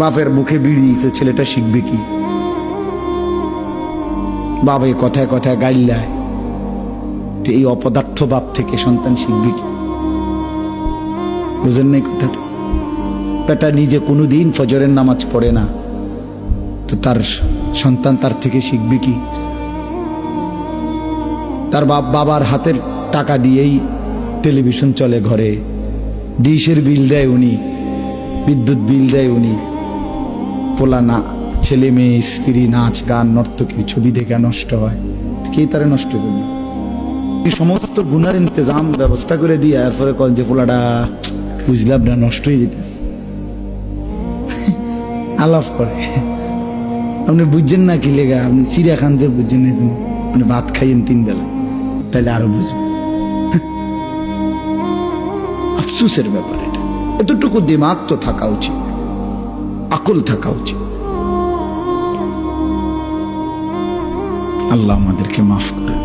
বাপের মুখে বিড়ি ছেলেটা শিখবে কি? বাবা এই কথায় কথায় গাইল্লায়, তো এই অপদার্থ বাপ থেকে সন্তান শিখবে কি? বুঝেন নাই কথাটা? বেটা নিজে কোনোদিন ফজরের নামাজ পড়ে না, তো তার সন্তান তার থেকে শিখবে কি? তার বাপ বাবার হাতের টাকা দিয়েই টেলিভিশন চলে ঘরে, ডিশের বিল দেয় উনি, বিদ্যুৎ বিল দেয় উনি পোলা না। ছেলে, মেয়ে, স্ত্রী, নাচ, গান, নর্তকী, ছবি দেখে নষ্ট হয়। কে তারা নষ্ট করবে? এই সমস্ত গুণার ইন্তজাম ব্যবস্থা করে দিয়ে এরপরে কল যে পোলাটা বুঝলাম না, নষ্ট হয়ে যেতেছে। আলাপ করে। আপনি বুঝছেন না কি লেগা? আপনি চিড়িয়া খান যে বুঝছেন না তুমি? মানে ভাত খাইয়েন তিন বেলা তাহলে আরও বুঝবেন আফসুসের ব্যাপার এটা। এতটুকু দিমাগ তো থাকা উচিত। আকল থাকা উচিত। আল্লাহ আমাদেরকে মাফ করে